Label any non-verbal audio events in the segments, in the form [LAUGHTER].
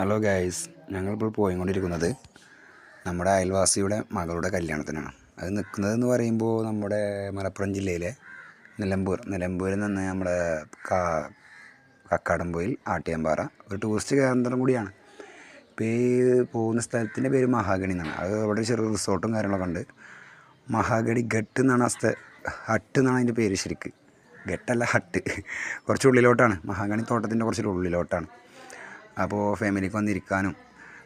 Hello guys ഞങ്ങളിപ്പോൾ പോയിക്കൊണ്ടിരിക്കുന്നത് നമ്മുടെ അയൽവാസിയുടെ മകളുടെ കല്യാണത്തിനാണ്. അത് നിൽക്കുന്നതെന്ന് പറയുമ്പോൾ നമ്മുടെ മലപ്പുറം ജില്ലയിലെ നിലമ്പൂർ. നിലമ്പൂരിൽ നിന്ന് നമ്മുടെ കാ കക്കാടംപോയിൽ ആട്ടിയമ്പാറ ഒരു ടൂറിസ്റ്റ് കേന്ദ്രം കൂടിയാണ്. ഇപ്പോൾ ഈ പോകുന്ന സ്ഥലത്തിന്റെ പേര് മഹാഗണി എന്നാണ്. അത് അവിടെ ചെറിയ റിസോർട്ടും കാര്യങ്ങളൊക്കെ ഉണ്ട്. മഹാഗണി ഘട്ട് എന്നാണ് ആ സ്ഥ ഹട്ട് എന്നാണ് അതിന്റെ പേര് ശരിക്ക്. ഘട്ടല്ല ഹട്ട്. കുറച്ച് ഉള്ളിലോട്ടാണ് മഹാഗണി തോട്ടത്തിന്റെ കുറച്ച് ഉള്ളിലോട്ടാണ്. അപ്പോൾ ഫാമിലിക്ക് വന്നിരിക്കാനും.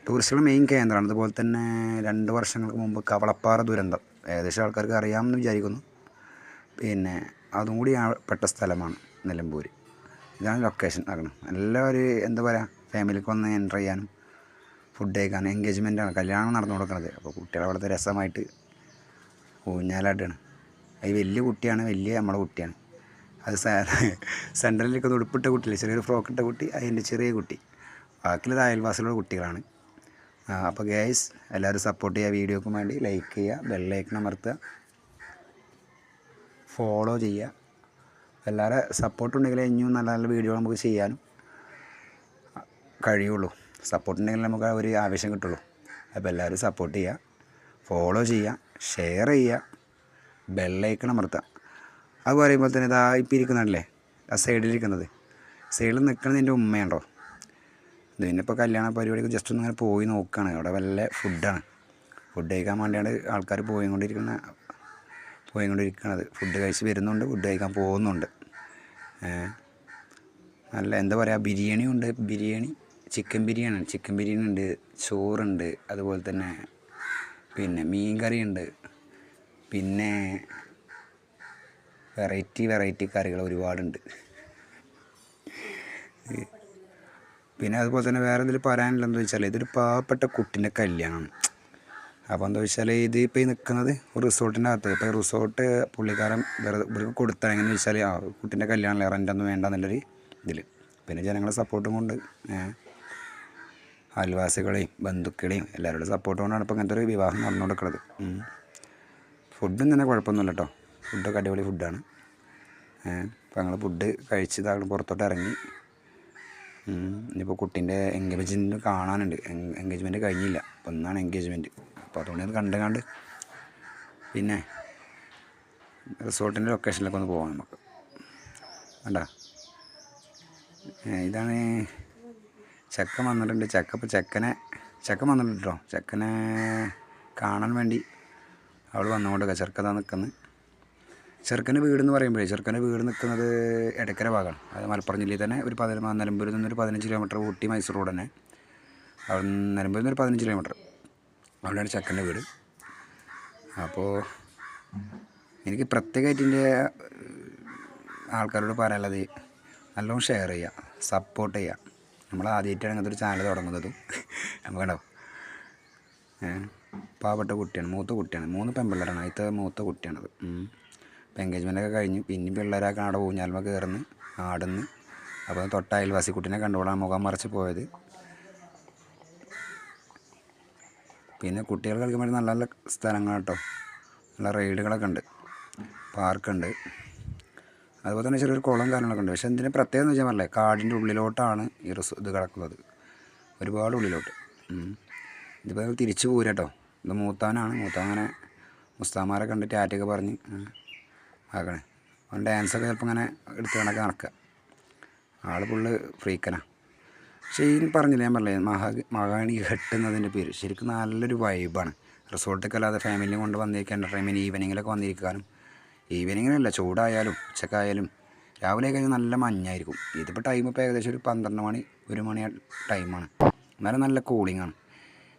ടൂറിസ്റ്റുകൾ മെയിൻ കേന്ദ്രമാണ്. അതുപോലെ തന്നെ രണ്ട് വർഷങ്ങൾക്ക് മുമ്പ് കവളപ്പാറ ദുരന്തം. ഏകദേശം ആൾക്കാർക്ക് അറിയാമെന്ന് വിചാരിക്കുന്നു. പിന്നെ അതും കൂടി പെട്ട സ്ഥലമാണ് നിലമ്പൂർ ഇതാണ് ലൊക്കേഷൻ ആക്കണം നല്ല ഒരു എന്താ പറയുക ഫാമിലിക്ക് വന്ന് എന്റർ ചെയ്യാനും ഫുഡ് കഴിക്കാനും എൻഗേജ്മെന്റാണ് കല്യാണം നടന്നു കൊടുക്കുന്നത് അപ്പോൾ കുട്ടികൾ അവിടുത്തെ രസമായിട്ട് ഊഞ്ഞാലാട്ടാണ്. അത് വലിയ കുട്ടിയാണ് വലിയ നമ്മളെ കുട്ടിയാണ്. അത് ഒന്ന് [LAUGHS] ഉടുപ്പിട്ട കുട്ടിയില്ല? ചെറിയൊരു ഫ്രോക്കിട്ട കുട്ടി അതിന്റെ ചെറിയ കുട്ടി. ബാക്കിയുള്ളത് അയൽവാസികളുടെ കുട്ടികളാണ്. അപ്പോൾ ഗേസ് എല്ലാവരും സപ്പോർട്ട് ചെയ്യുക വീഡിയോക്ക് വേണ്ടി. ലൈക്ക് ചെയ്യുക ബെല്ലൈക്കൺ അമർത്തുക. ഫോളോ ചെയ്യുക. എല്ലാവരുടെ സപ്പോർട്ട് ഉണ്ടെങ്കിൽ ഇനിയും നല്ല നല്ല വീഡിയോ നമുക്ക് ചെയ്യാനും കഴിയുള്ളൂ. സപ്പോർട്ട് ഉണ്ടെങ്കിൽ നമുക്ക് ഒരു ആവശ്യം കിട്ടുള്ളൂ. അപ്പോൾ എല്ലാവരും സപ്പോർട്ട് ചെയ്യുക. ഫോളോ ചെയ്യുക. ഷെയർ ചെയ്യുക. ബെല്ലൈക്കൺ അമർത്തുക. അത് പറയുമ്പോൾ തന്നെ ഇതാ ഇപ്പം ഇരിക്കുന്നുണ്ടല്ലേ? ആ സൈഡിലിരിക്കുന്നത് സൈഡിൽ നിൽക്കുന്നത് എന്റെ ഉമ്മയുണ്ടോ ഇതിനിപ്പോൾ കല്യാണ പരിപാടിക്ക് ജസ്റ്റ് ഒന്ന് ഇങ്ങനെ പോയി നോക്കുകയാണ് അവിടെ വല്ല ഫുഡാണ് ഫുഡ് കഴിക്കാൻ വേണ്ടിയാണ് ആൾക്കാർ പോയിക്കൊണ്ടിരിക്കുന്ന പോയിക്കൊണ്ടിരിക്കുന്നത് ഫുഡ് കഴിച്ച് വരുന്നുണ്ട് ഫുഡ് കഴിക്കാൻ പോകുന്നുണ്ട്. നല്ല എന്താ പറയുക ബിരിയാണി ഉണ്ട്. ബിരിയാണി ചിക്കൻ ബിരിയാണി ചിക്കൻ ബിരിയാണി ഉണ്ട് ചോറുണ്ട് അതുപോലെ തന്നെ പിന്നെ മീൻ കറി ഉണ്ട്. പിന്നെ വെറൈറ്റി വെറൈറ്റി കറികൾ ഒരുപാടുണ്ട്. പിന്നെ അതുപോലെ തന്നെ വേറെ എന്തെങ്കിലും എന്താ വെച്ചാൽ ഇതൊരു പാവപ്പെട്ട കുട്ടീന്റെ കല്യാണമാണ്. അപ്പോൾ എന്താ വെച്ചാൽ ഇത് ഇപ്പോൾ ഈ നിൽക്കുന്നത് ഒരു റിസോർട്ടിന്റെ അകത്ത് ഇപ്പോൾ റിസോർട്ട് പുള്ളിക്കാരൻ വെറുതെ ഇവർക്ക് കൊടുത്താൽ വെച്ചാൽ ആ കുട്ടീന്റെ കല്യാണമല്ലേ റെന്റൊന്നും വേണ്ട എന്നുള്ളൊരു ഇതിൽ പിന്നെ ജനങ്ങളെ സപ്പോർട്ടും കൊണ്ട് അയൽവാസികളെയും ബന്ധുക്കളെയും എല്ലാവരുടെ സപ്പോർട്ട് കൊണ്ടാണ് ഇപ്പോൾ ഇങ്ങനത്തെ ഒരു വിവാഹം നടന്നു കൊടുക്കുന്നത് ഫുഡും തന്നെ കുഴപ്പമൊന്നുമില്ല കേട്ടോ ഫുഡൊക്കെ അടിപൊളി ഫുഡാണ് അപ്പോൾ ഞങ്ങൾ ഫുഡ് കഴിച്ച് താങ്കൾ പുറത്തോട്ട് ഇറങ്ങി. ഇനിയിപ്പോൾ കുട്ടീന്റെ എൻഗേജ്മെന്റ് കാണാനുണ്ട്. എൻഗേജ്മെന്റ് കഴിഞ്ഞില്ല. അപ്പോൾ ഇന്നാണ് എൻഗേജ്മെന്റ് അപ്പോൾ അതുകൊണ്ട് അത് കണ്ട് കണ്ട് പിന്നെ റിസോർട്ടിന്റെ ലൊക്കേഷനിലൊക്കെ ഒന്ന് പോകാം നമുക്ക്. വേണ്ട ഇതാണ് ചെക്കൻ വന്നിട്ടുണ്ട്. ചെക്ക ഇപ്പോൾ ചെക്കനെ ചെക്കൻ വന്നിട്ടുണ്ട്? കേട്ടോ ചെക്കനെ കാണാൻ വേണ്ടി അവൾ വന്നുകൊണ്ടൊക്കെ ചെറുക്കതാ നിൽക്കുന്നത് ചെറുക്കന്റെ വീട് എന്ന് പറയുമ്പോഴേ ചെറുക്കന്റെ വീട് നിൽക്കുന്നത് എടക്കര ഭാഗമാണ് അത് മലപ്പുറം ജില്ലയിൽ തന്നെ ഒരു പതിനൊന്ന് നിലമ്പൂരിൽ നിന്നൊരു പതിനഞ്ച് കിലോമീറ്റർ ഊട്ടി മൈസൂർ റോഡ് തന്നെ അവിടെ നിന്ന് നിലമ്പൂരിൽ നിന്ന് ഒരു പതിനഞ്ച് കിലോമീറ്റർ. അവിടെയാണ് ചെക്കന്റെ വീട്. അപ്പോൾ എനിക്ക് പ്രത്യേകമായിട്ട് എന്റെ ആൾക്കാരോട് പറയാനുള്ളത് നല്ലോണം ഷെയർ ചെയ്യുക സപ്പോർട്ട് ചെയ്യുക. നമ്മൾ ആദ്യമായിട്ടാണ് അങ്ങനത്തെ ഒരു ചാനൽ തുടങ്ങുന്നതും. നമുക്ക് കണ്ടോ? ഏ, പാവപ്പെട്ട കുട്ടിയാണ് മൂത്ത കുട്ടിയാണ്. മൂന്ന് പെൺപിള്ളേരാണ്. ആദ്യത്തെ മൂത്ത കുട്ടിയാണത്. ഉം. ഇപ്പം എൻഗേജ്മെന്റ് ഒക്കെ കഴിഞ്ഞു. പിന്നെ പിള്ളേരൊക്കെ അവിടെ ഊഞ്ഞാൽമ കയറുന്നു ആടുന്ന്. അപ്പോൾ തൊട്ട അയൽവാസിക്കുട്ടിനെ കണ്ടുകൂടാൻ മുഖം മറിച്ച് പോയത്. പിന്നെ കുട്ടികൾ കളിക്കാൻ നല്ല നല്ല സ്ഥലങ്ങൾ കേട്ടോ. നല്ല റൈഡുകളൊക്കെ ഉണ്ട് പാർക്കുണ്ട്. അതുപോലെ തന്നെ ചെറിയൊരു കുളം കാര്യങ്ങളൊക്കെ ഉണ്ട്. പക്ഷേ എന്തിനു പ്രത്യേകം എന്ന് വെച്ചാൽ പറയേ കാടിന്റെ ഉള്ളിലോട്ടാണ് ഈ റിസ് ഇത് കിടക്കുന്നത്. ഒരുപാട് ഉള്ളിലോട്ട്. ഇതിപ്പോൾ തിരിച്ചു പോരാട്ടോ ഇത് മൂത്താനാണ്. മൂത്താങ്ങനെ മുസ്താമാരെ കണ്ടിട്ട് ആറ്റൊക്കെ പറഞ്ഞ്. ആക്കണേ. അവൻ ഡാൻസൊക്കെ ചിലപ്പോൾ ഇങ്ങനെ എടുത്ത് കണക്ക് നടക്കുക. ആൾ ഫുള്ള് ഫ്രീക്കനാ പക്ഷേ ഈ പറഞ്ഞില്ല ഞാൻ പറഞ്ഞില്ലേ മഹാ മഹാണി കെട്ടുന്നതിന്റെ പേര് ശരിക്കും നല്ലൊരു വൈബാണ് റിസോർട്ടൊക്കെ അല്ലാതെ ഫാമിലിയും കൊണ്ട് വന്നിരിക്കാൻ എന്റർടൈൻമെന്റ് ഈവനിങ്ങിലൊക്കെ വന്നിരിക്കാനും ഈവനിങ്ങിനല്ല ചൂടായാലും ഉച്ചക്കായാലും രാവിലെ കഴിഞ്ഞാൽ നല്ല മഞ്ഞായിരിക്കും. ഇതിപ്പോൾ ടൈം ഇപ്പോൾ ഏകദേശം ഒരു പന്ത്രണ്ട് മണി ഒരു മണി ടൈമാണ് എന്നാലും നല്ല കൂളിങ്ങാണ് ആണ്.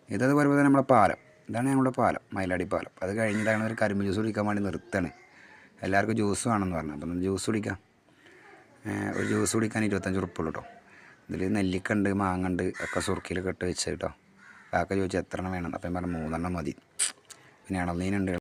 ഇതത് പറയുമ്പോൾ തന്നെ നമ്മളെ പാലം. ഇതാണ് ഞങ്ങളുടെ പാലം മയിലാടി പാലം അത് കഴിഞ്ഞിട്ടാണ് ഒരു കരിമ്പ് ജ്യൂസ് കുടിക്കാൻ വേണ്ടി നിർത്തണ് എല്ലാവർക്കും ജ്യൂസ് വേണമെന്ന് പറഞ്ഞു. അപ്പം ജ്യൂസ് കുടിക്കാം. ഒരു ജ്യൂസ് കുടിക്കാൻ ഇരുപത്തഞ്ച് ഉറുപ്പുള്ളൂ കേട്ടോ ഇതിൽ നെല്ലിക്ക ഉണ്ട് മാങ്ങ ഉണ്ട് ഒക്കെ സുറുക്കിയിൽ ഇട്ട് വെച്ച് കേട്ടോ കാക്ക ചോദിച്ചു എത്ര എണ്ണം വേണം അപ്പം പറഞ്ഞു മൂന്നെണ്ണം മതി. പിന്നെ ഇളനീനുണ്ട്.